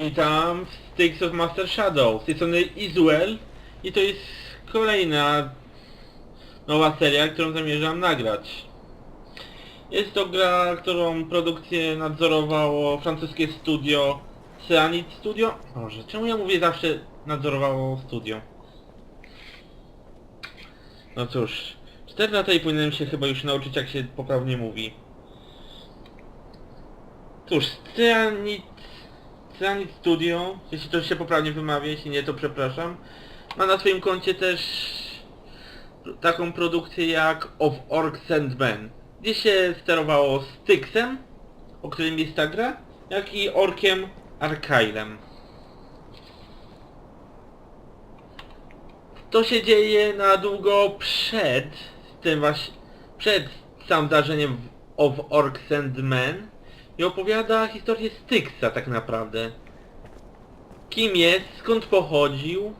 Witam w Sticks of Master Shadow. Z tej strony i to jest kolejna nowa seria, którą zamierzam nagrać. Jest to gra, którą produkcję nadzorowało francuskie studio Cyanid Studio. Może, czemu ja mówię zawsze nadzorowało studio? No cóż, 4 lata i powinienem się chyba już nauczyć jak się poprawnie mówi. Cóż, Cyanid Cyanid Studio, jeśli to się poprawnie wymawia, jeśli nie to przepraszam, ma na swoim koncie też taką produkcję jak Of Orcs and Men, gdzie się sterowało Styxem, o którym jest ta gra, jak i Orkiem Arkailem. To się dzieje na długo przed tym właśnie, przed sam zdarzeniem of Orcs and Men i opowiada historię Styxa tak naprawdę. Kim jest, skąd pochodził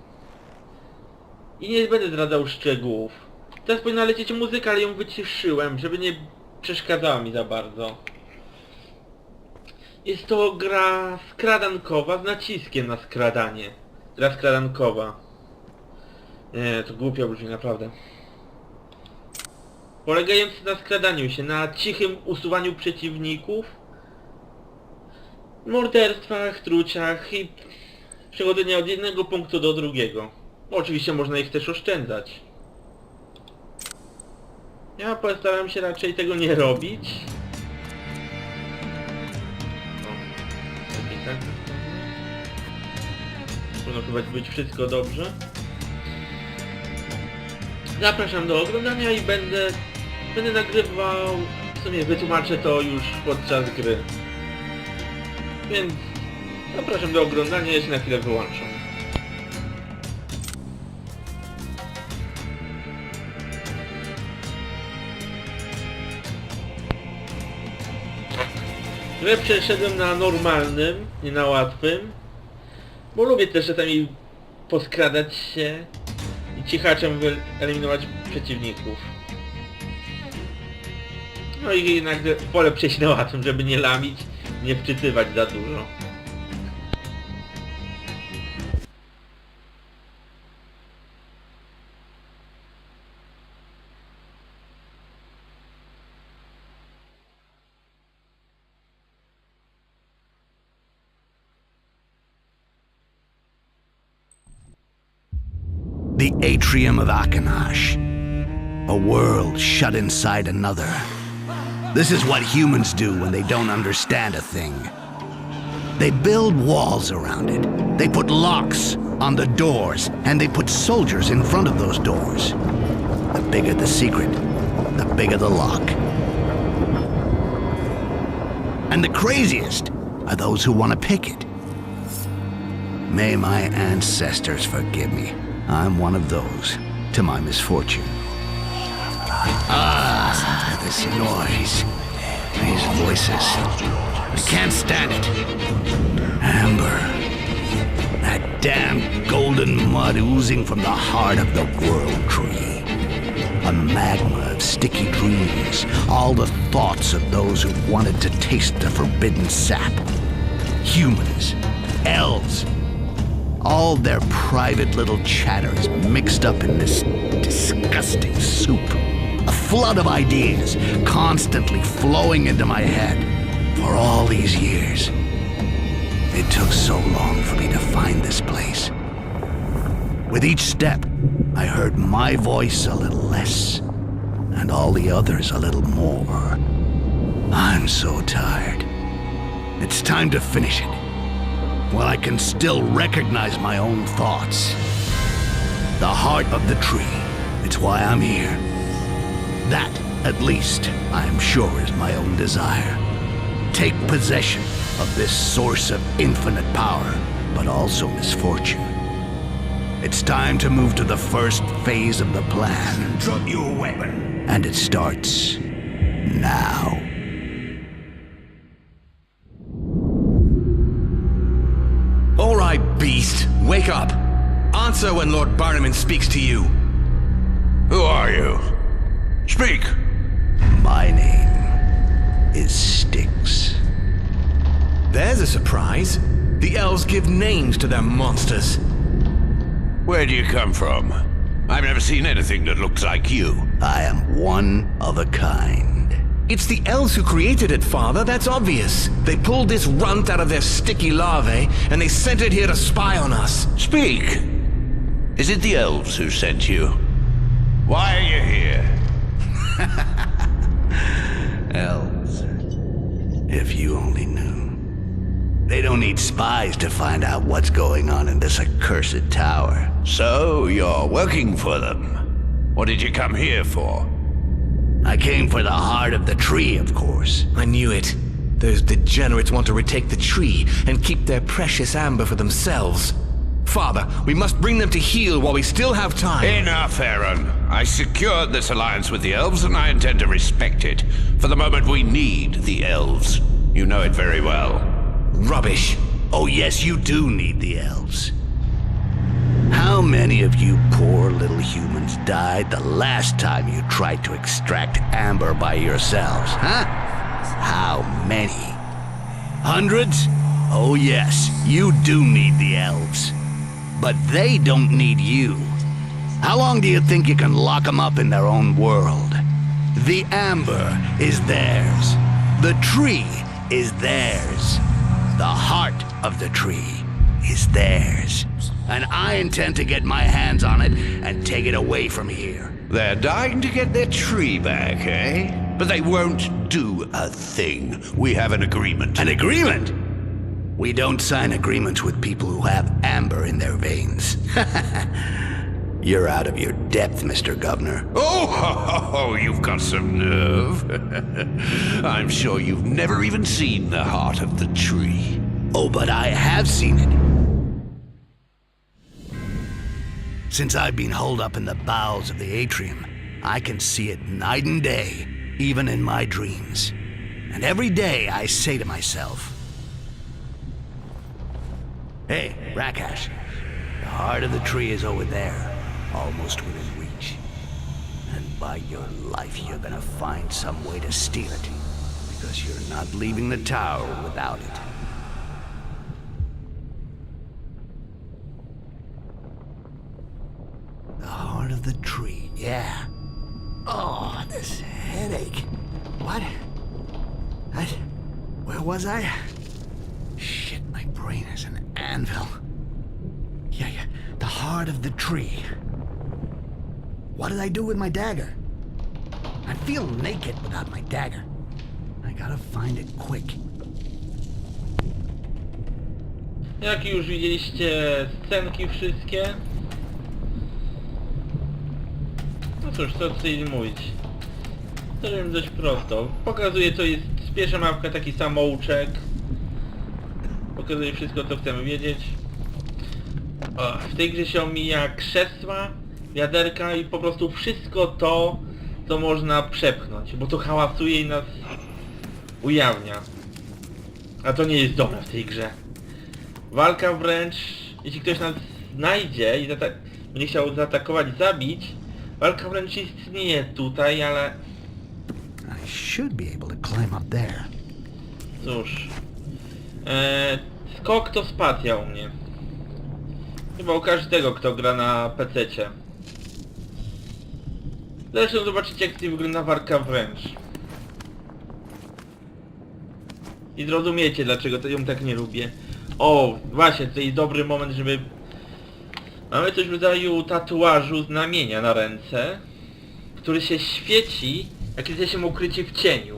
i nie będę zdradzał szczegółów. Teraz powinna lecieć muzyka, ale ją wyciszyłem, żeby nie przeszkadzała mi za bardzo. Jest to gra skradankowa z naciskiem na skradanie. Gra skradankowa. Nie, to głupio brzmi naprawdę. Polegający na skradaniu się, na cichym usuwaniu przeciwników, morderstwach, truciach i przechodzenia od jednego punktu do drugiego. Oczywiście można ich też oszczędzać. Ja postaram się raczej tego nie robić. O, tak. Powinno chyba być wszystko dobrze. Zapraszam do oglądania i będę, będę nagrywał, w sumie wytłumaczę to już podczas gry. Więc zapraszam do oglądania, ja się na chwilę wyłączam. Grę przeszedłem na normalnym, nie na łatwym, bo lubię też czasami poskradać się i cichaczem wyeliminować przeciwników. No i jednak wolę przejść na łatwym, żeby nie lamić, nie wczytywać za dużo. The atrium of Akanash. A world shut inside another. This is what humans do when they don't understand a thing. They build walls around it. They put locks on the doors, and they put soldiers in front of those doors. The bigger the secret, the bigger the lock. And the craziest are those who want to pick it. May my ancestors forgive me. I'm one of those, to my misfortune. Ah, this noise. These voices. I can't stand it. Amber. That damn golden mud oozing from the heart of the world tree. A magma of sticky dreams. All the thoughts of those who wanted to taste the forbidden sap. Humans. Elves all their private little chatter is mixed up in this disgusting soup. Flood of ideas constantly flowing into my head for all these years. It took so long for me to find this place. With each step, I heard my voice a little less, and all the others a little more. I'm so tired. It's time to finish it while I can still recognize my own thoughts. The heart of the tree. It's why I'm here. That, at least, I am sure is my own desire. Take possession of this source of infinite power, but also misfortune. It's time to move to the first phase of the plan. Drop your weapon. And it starts now. All right, beast. Wake up. Answer when Lord Barnaman speaks to you. Who are you? Speak. My name is Styx. There's a surprise. The elves give names to their monsters. Where do you come from? I've never seen anything that looks like you. I am one of a kind. It's the elves who created it, Father, that's obvious. They pulled this runt out of their sticky larvae, and they sent it here to spy on us. Speak. Is it the elves who sent you? Why are you here? Elves. If you only knew. They don't need spies to find out what's going on in this accursed tower. So you're working for them. What did you come here for? I came for the heart of the tree, of course. I knew it. Those degenerates want to retake the tree and keep their precious amber for themselves. Father, we must bring them to heel while we still have time. Enough, Aaron. I secured this alliance with the elves, and I intend to respect it. For the moment, we need the elves. You know it very well. Rubbish. Oh, yes, you do need the elves. How many of you poor little humans died the last time you tried to extract amber by yourselves, huh? How many? Hundreds? Oh, yes, you do need the elves. But they don't need you. How long do you think you can lock them up in their own world? The amber is theirs. The tree is theirs. The heart of the tree is theirs. And I intend to get my hands on it and take it away from here. They're dying to get their tree back, eh? But they won't do a thing. We have an agreement. An agreement? We don't sign agreements with people who have amber in their veins. You're out of your depth, Mr. Governor. Oh, ho, ho, ho, you've got some nerve. I'm sure you've never even seen the heart of the tree. Oh, but I have seen it. Since I've been holed up in the bowels of the atrium, I can see it night and day, even in my dreams. And every day I say to myself, Hey, Rakash, the heart of the tree is over there, almost within reach. And by your life, you're gonna find some way to steal it, because you're not leaving the tower without it. The heart of the tree, yeah. Oh, this headache. What? I, where was I? Shit, my brain is an anvil. Yeah, yeah, the heart of the tree. What did I do with my dagger? I feel naked without my dagger. I gotta find it quick. Jak już widzieliście scenki wszystkie. No cóż, co tutaj mówić. To wiem dość prosto. Pokazuje co jest, pierwsza mapka taki samouczek. Pokazuje wszystko co chcemy wiedzieć. O, w tej grze się omija krzesła, wiaderka i po prostu wszystko to, co można przepchnąć, bo to hałasuje i nas ujawnia. A to nie jest dobre w tej grze. Walka wręcz, jeśli ktoś nas znajdzie i będzie chciał zaatakować, zabić, walka wręcz istnieje tutaj, ale I should be able to climb up there. cóż. Eee, skok to spacja u mnie. Chyba u każdego, kto gra na PC-cie. Zresztą zobaczycie jak tutaj wygląda walka wręcz. I zrozumiecie dlaczego to ją tak nie lubię. O, właśnie, jest dobry moment, żeby... Mamy coś w rodzaju tatuażu znamienia na ręce, który się świeci, jak jesteśmy ukryci w cieniu.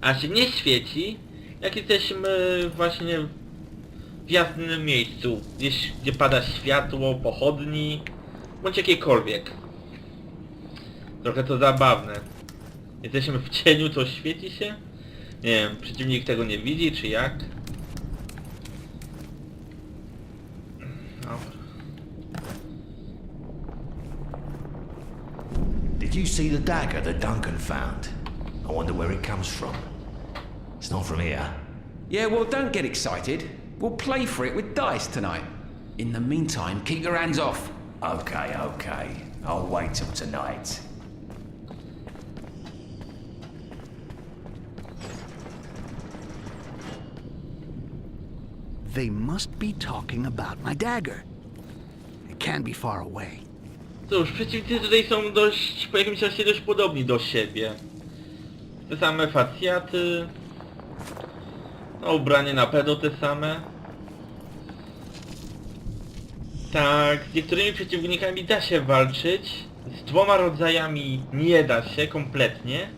A się nie świeci, jak jesteśmy właśnie w jasnym miejscu, gdzieś gdzie pada światło, pochodni, bądź jakiekolwiek. Trochę to zabawne. Jesteśmy w cieniu, to świeci się? Nie wiem, przeciwnik tego nie widzi, czy jak? Did you see the dagger that Duncan found? I wonder where it comes from. It's not from here. Yeah, well, don't get excited. We'll play for it with dice tonight. In the meantime, keep your hands off. Okay, okay. I'll wait till tonight. They must be talking about my dagger. It can't be far away. Cóż, przeciwnicy tutaj są dość, po jakimś czasie dość podobni do siebie. Te same facjaty. No, ubranie na pewno te same. Tak, z niektórymi przeciwnikami da się walczyć. Z dwoma rodzajami nie da się kompletnie.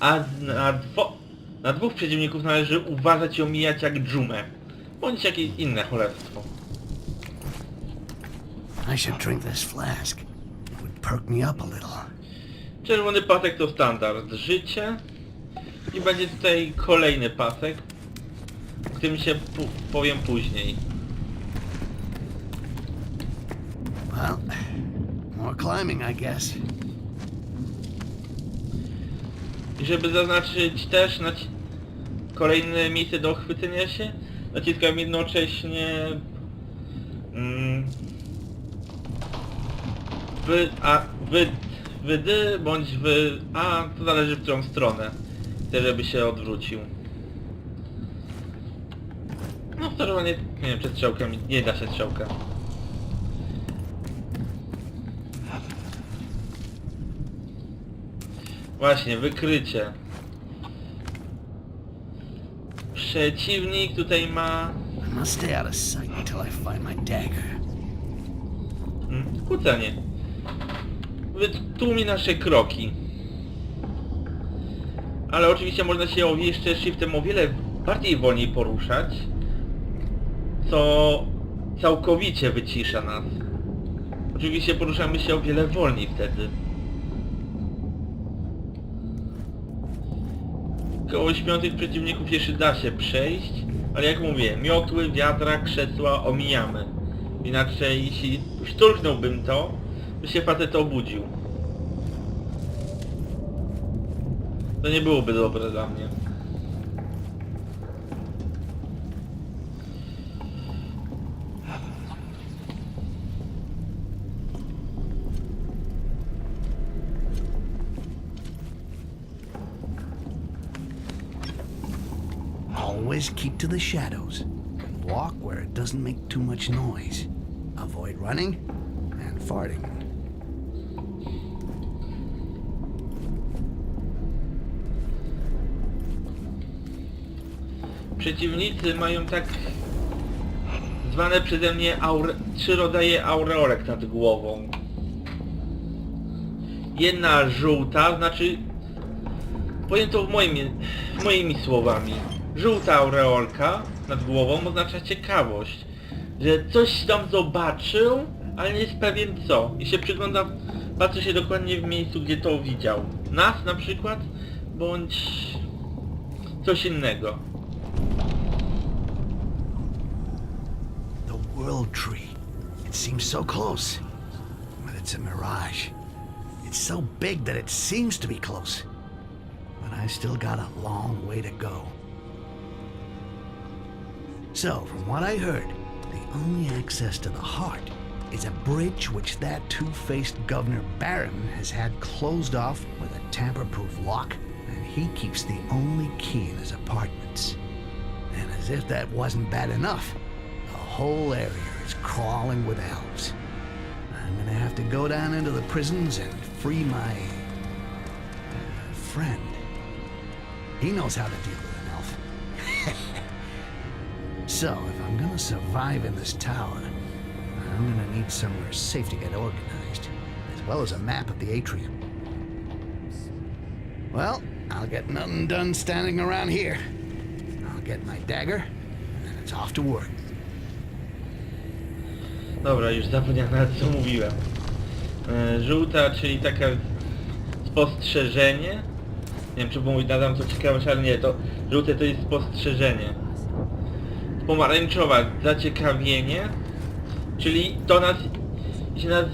A na, dwo, na dwóch przeciwników należy uważać i omijać jak dżumę. Bądź jakieś inne cholerstwo. I should drink this flask. It would perk me up a little. Czerwony pasek to standard życie. I będzie tutaj kolejny pasek. Którym się powiem później. Well, more climbing, I guess. I żeby zaznaczyć też naci- kolejne miejsce do chwycenia się, naciskam jednocześnie mm, wy, a, wy, wy D bądź wy A, to zależy w którą stronę. Chcę, żeby się odwrócił. No sterowanie, nie wiem, czy strzałka mi, nie da się strzałka. Właśnie, wykrycie. Przeciwnik tutaj ma... I must stay out of sight until I find my dagger. Mm, Kłócenie. Wytłumi nasze kroki. Ale oczywiście można się jeszcze shiftem o wiele bardziej wolniej poruszać, co całkowicie wycisza nas. Oczywiście poruszamy się o wiele wolniej wtedy. Koło śpiących przeciwników jeszcze da się przejść, ale jak mówię, miotły, wiatra, krzesła omijamy. Inaczej jeśli szturchnąłbym to, to się facet obudził. To nie byłoby dobre dla mnie. Always keep to the shadows. and Walk where it doesn't make too much noise. Avoid running and farting. Przeciwnicy mają tak zwane przeze mnie aure, trzy rodzaje aureolek nad głową. Jedna żółta, znaczy powiem to moimi, moimi słowami. Żółta aureolka nad głową oznacza ciekawość, że coś tam zobaczył, ale nie jest pewien co. I się przygląda, patrzy się dokładnie w miejscu, gdzie to widział. Nas na przykład, bądź coś innego. The World Tree. It seems so close. But it's a mirage. It's so big that it seems to be close. But I still got a long way to go. So, from what I heard, the only access to the heart is a bridge which that two-faced Governor Barron has had closed off with a tamper-proof lock, and he keeps the only key in his apartments. And as if that wasn't bad enough, the whole area is crawling with elves. I'm gonna have to go down into the prisons and free my uh, friend. He knows how to deal. So, if I'm gonna survive in this tower, I'm gonna need somewhere safe to get organized, as well as a map of the atrium. Well, I'll get nothing done standing around here. I'll get my dagger, and it's off to work. Dobra, już zapomniałem nawet co mówiłem. E, Żółta, czyli taka spostrzeżenie. Nie wiem czy nadam co ciekawe, ale nie, to żółte to jest spostrzeżenie. Pomarańczowa, zaciekawienie. Czyli to nas, jeśli nas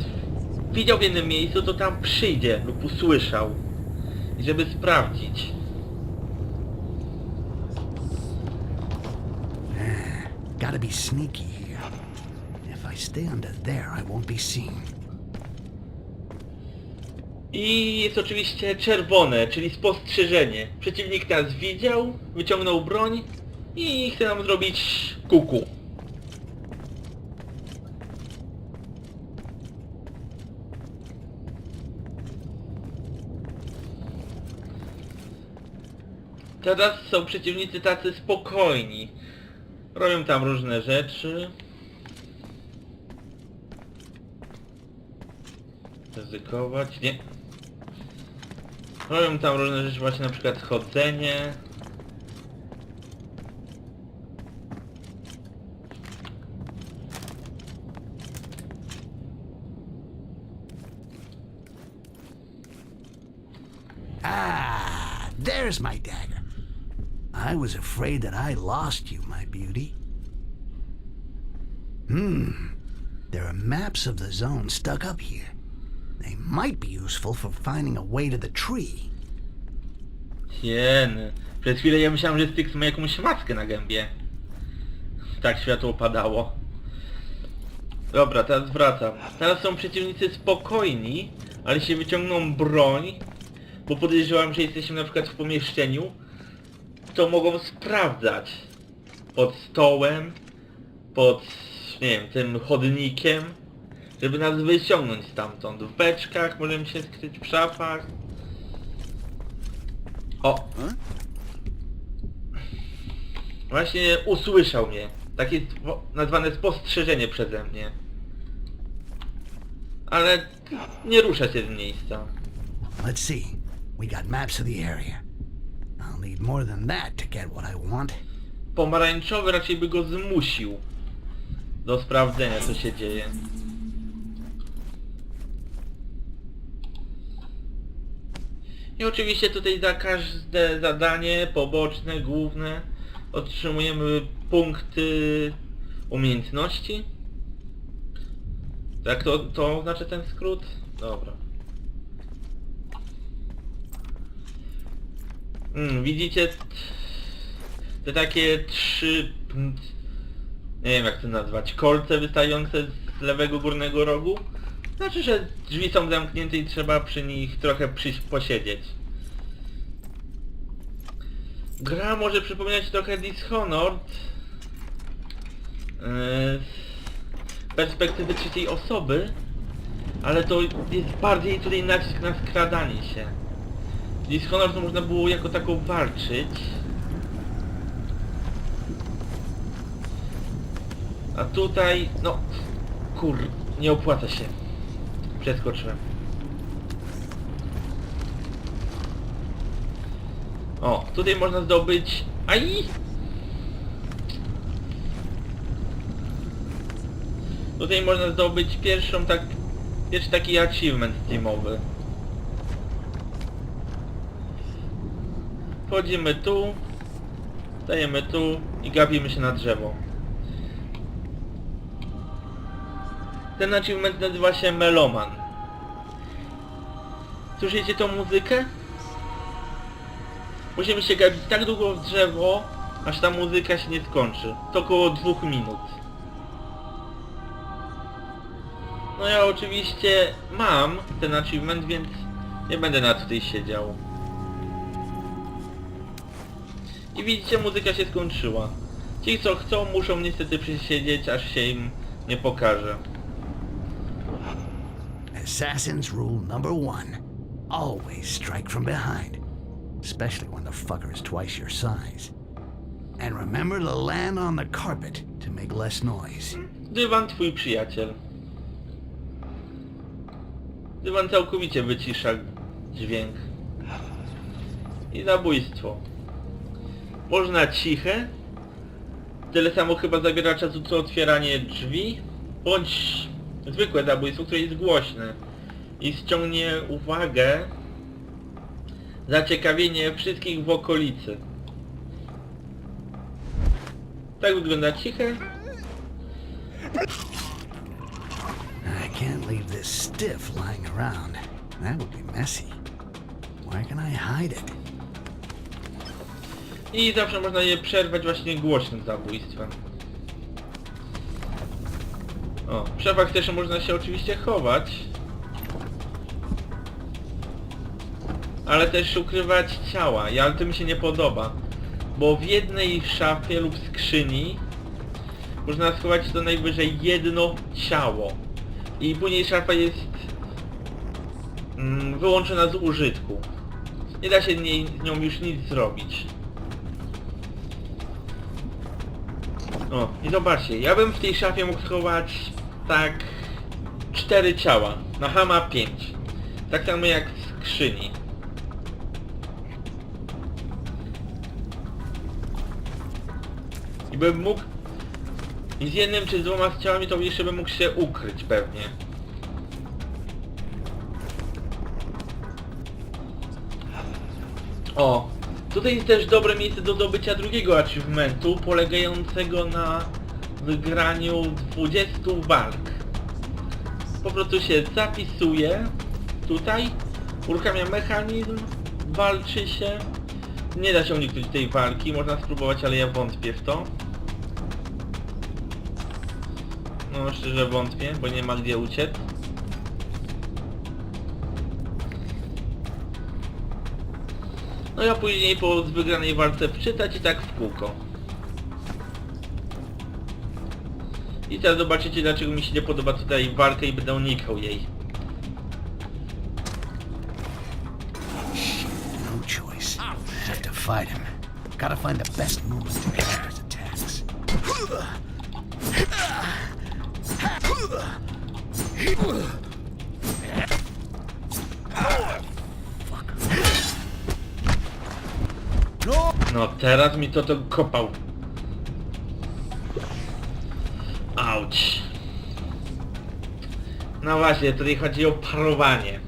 widział w jednym miejscu, to tam przyjdzie lub usłyszał. Żeby sprawdzić. Gotta be sneaky here. If I stay under there, I won't be seen. I jest oczywiście czerwone, czyli spostrzeżenie. Przeciwnik nas widział, wyciągnął broń i chce nam zrobić kuku. Teraz są przeciwnicy tacy spokojni. Robią tam różne rzeczy. Ryzykować? Nie. Robią tam różne rzeczy, właśnie na przykład chodzenie. There's my dagger. I was afraid that I lost you, my beauty. Hmm. There are maps of the zone stuck up here. They might be useful for finding a way to the tree. Przez chwilę ja myślałem, że Styx ma jakąś maskę na gębie. Tak światło padało. Dobra, teraz wracam. Teraz są przeciwnicy spokojni, ale się wyciągną broń, bo podejrzewam, że jesteśmy na przykład w pomieszczeniu, to mogą sprawdzać pod stołem, pod, nie wiem, tym chodnikiem, żeby nas wyciągnąć stamtąd. W beczkach możemy się skryć, w szafach. O! Właśnie usłyszał mnie. Takie nazwane spostrzeżenie przeze mnie. Ale nie rusza się z miejsca. Let's see. We got maps of the area. I'll need more than that to get what I want. Pomarańczowy raczej by go zmusił do sprawdzenia co się dzieje. I oczywiście tutaj za każde zadanie poboczne, główne otrzymujemy punkty umiejętności. Tak to, to znaczy ten skrót? Dobra. Mm, widzicie te takie trzy... Nie wiem jak to nazwać, kolce wystające z lewego górnego rogu? Znaczy, że drzwi są zamknięte i trzeba przy nich trochę przyjść posiedzieć. Gra może przypominać trochę Dishonored. yy, Z perspektywy trzeciej osoby. Ale to jest bardziej tutaj nacisk na skradanie się. Dishonored to można było jako taką walczyć. A tutaj, no, kur, nie opłaca się. Przeskoczyłem. O, tutaj można zdobyć... Aj! Tutaj można zdobyć pierwszą tak... Pierwszy taki achievement teamowy. Wchodzimy tu, stajemy tu i gapimy się na drzewo. Ten achievement nazywa się Meloman. Słyszycie tą muzykę? Musimy się gapić tak długo w drzewo, aż ta muzyka się nie skończy. To około dwóch minut. No ja oczywiście mam ten achievement, więc nie będę na tutaj siedział. I widzicie, muzyka się skończyła. Ci co chcą muszą niestety przesiedzieć, aż się im nie pokaże. Assassin's rule number one. Always strike from behind. Especially when the fucker is twice your size. And remember to land on the carpet to make less noise. Dywan twój przyjaciel. Dywan całkowicie wycisza dźwięk. I zabójstwo. Można ciche. Tyle samo chyba zabiera czasu co otwieranie drzwi. Bądź zwykłe zabójstwo, które jest głośne. I ściągnie uwagę, zaciekawienie wszystkich w okolicy. Tak wygląda ciche. I can't leave this stiff lying around. That would be messy. Where can I hide it? I zawsze można je przerwać właśnie głośnym zabójstwem. O, w szafach też można się oczywiście chować. Ale też ukrywać ciała, ale to mi się nie podoba. bo w jednej szafie lub skrzyni można schować co najwyżej jedno ciało. I później szafa jest mm, wyłączona z użytku. Nie da się z nią już nic zrobić. O, i zobaczcie, ja bym w tej szafie mógł schować tak cztery ciała. Na Hama 5. Tak samo jak w skrzyni. I bym mógł... I z jednym czy z dwoma z ciałami to jeszcze bym mógł się ukryć pewnie. O! Tutaj jest też dobre miejsce do zdobycia drugiego achievementu, polegającego na wygraniu 20 walk. Po prostu się zapisuje tutaj, uruchamia mechanizm, walczy się. Nie da się uniknąć tej walki, można spróbować, ale ja wątpię w to. No szczerze wątpię, bo nie ma gdzie uciec. No ja później po wygranej walce wczytać i tak w kółko. I teraz zobaczycie dlaczego mi się nie podoba tutaj walka i będę unikał jej. No choice. Have to fight him. Gotta find the best moves to counter his attacks. No teraz mi to to kopał. Auć. No właśnie, tutaj chodzi o parowanie.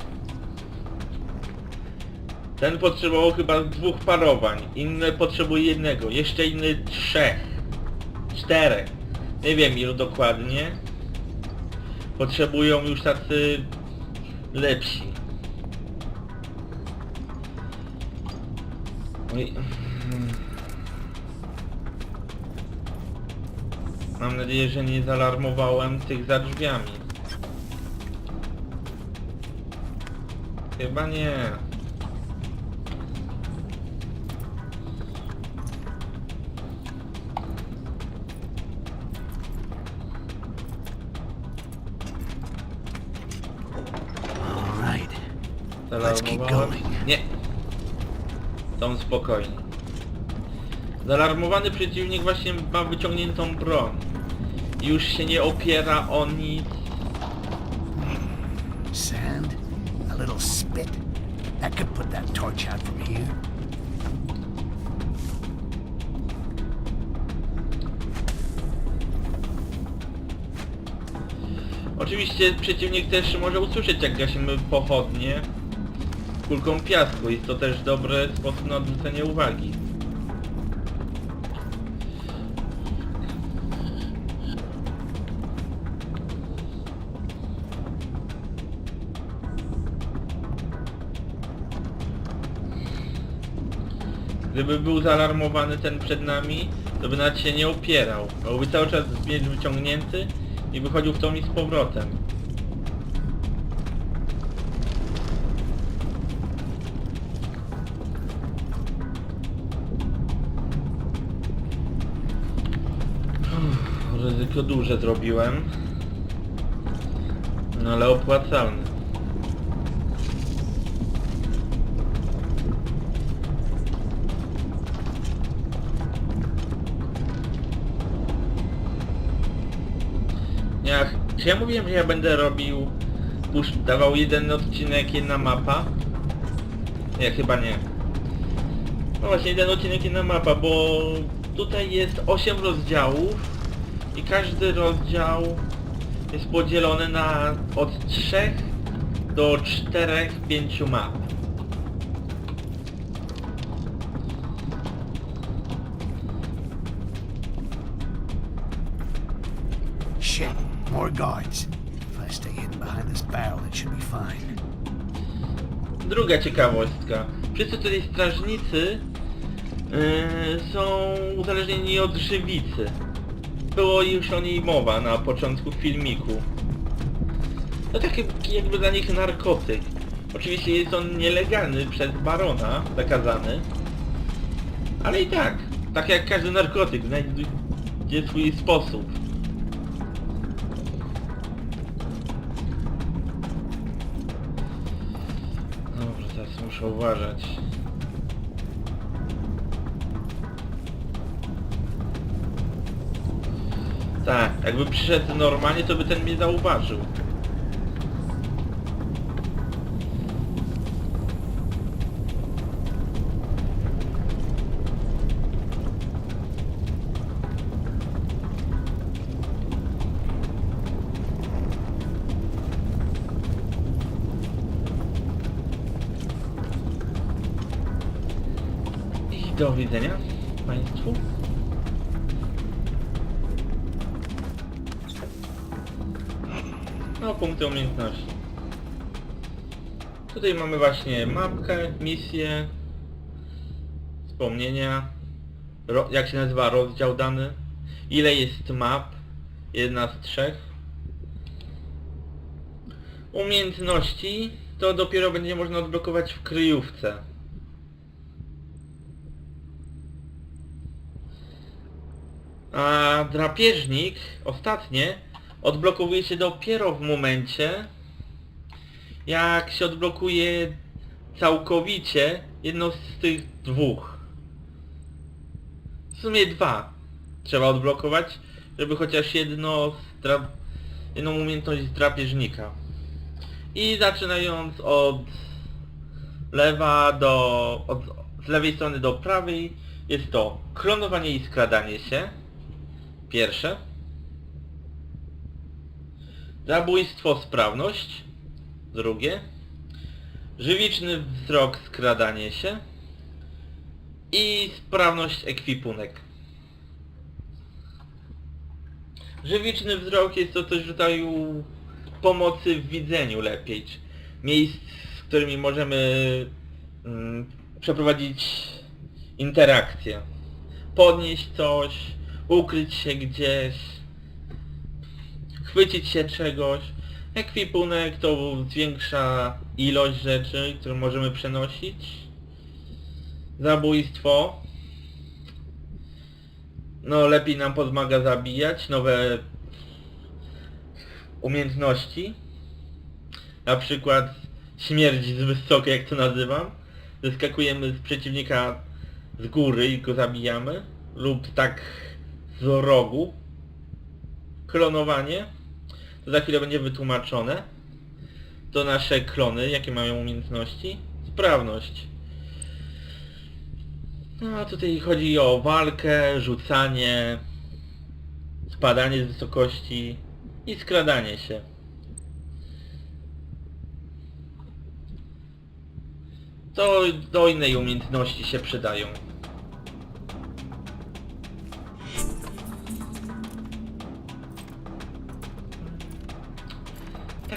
Ten potrzebował chyba dwóch parowań, inny potrzebuje jednego, jeszcze inny trzech, czterech. Nie wiem ilu dokładnie. Potrzebują już tacy lepsi. Oj. Mam nadzieję, że nie zaalarmowałem tych za drzwiami. Chyba nie. Going. Nie. Są spokojni. Zaalarmowany przeciwnik właśnie ma wyciągniętą broń. Już się nie opiera o nic. Sand, a little spit. That could put that torch out from here. Oczywiście przeciwnik też może usłyszeć jak gasimy pochodnie kulką piasku. Jest to też dobry sposób na odwrócenie uwagi. Gdyby był zaalarmowany ten przed nami, to by nawet się nie opierał. Byłby cały czas miecz wyciągnięty i wychodził w tą i z powrotem. Uff, Ryzyko duże zrobiłem. No ale opłacalne. Czy ja mówiłem, że ja będę robił, pusz, dawał jeden odcinek, jedna mapa? Nie, chyba nie. No właśnie, jeden odcinek, jedna mapa, bo tutaj jest 8 rozdziałów i każdy rozdział jest podzielony na od 3 do 4-5 map. More guards. If I stay hidden behind this barrel, it should be fine. Druga ciekawostka. Wszyscy tutaj strażnicy yy, są uzależnieni od żywicy. Było już o niej mowa na początku filmiku. To taki jakby dla nich narkotyk. Oczywiście jest on nielegalny przez barona, zakazany. Ale i tak. Tak jak każdy narkotyk, znajdzie swój sposób. Muszę uważać. Tak, jakby przyszedł normalnie, to by ten mnie zauważył. I do widzenia Państwu. No, punkty umiejętności. Tutaj mamy właśnie mapkę, misję, wspomnienia, jak się nazywa rozdział dany, ile jest map, jedna z trzech. Umiejętności to dopiero będzie można odblokować w kryjówce. A drapieżnik, ostatnie, odblokowuje się dopiero w momencie, jak się odblokuje całkowicie jedno z tych dwóch. W sumie dwa trzeba odblokować, żeby chociaż jedno jedną umiejętność z drapieżnika. I zaczynając od lewa do... Od, z lewej strony do prawej jest to klonowanie i skradanie się. Pierwsze. Zabójstwo, sprawność. Drugie. Żywiczny wzrok, skradanie się. I sprawność, ekwipunek. Żywiczny wzrok jest to coś w rodzaju pomocy w widzeniu lepiej. Miejsc, z którymi możemy mm, przeprowadzić interakcję. Podnieść coś, ukryć się gdzieś, chwycić się czegoś. Ekwipunek to zwiększa ilość rzeczy, które możemy przenosić. Zabójstwo. No lepiej nam pomaga zabijać, nowe umiejętności. Na przykład śmierć z wysokiej, jak to nazywam. Zeskakujemy z przeciwnika z góry i go zabijamy. Lub tak z rogu. Klonowanie. To za chwilę będzie wytłumaczone. To nasze klony, jakie mają umiejętności. Sprawność. No tutaj chodzi o walkę, rzucanie, spadanie z wysokości i skradanie się. To do innej umiejętności się przydają.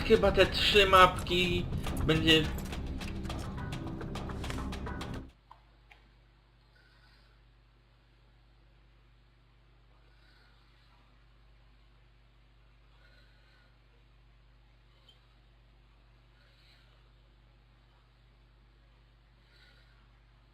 Chyba te trzy mapki będzie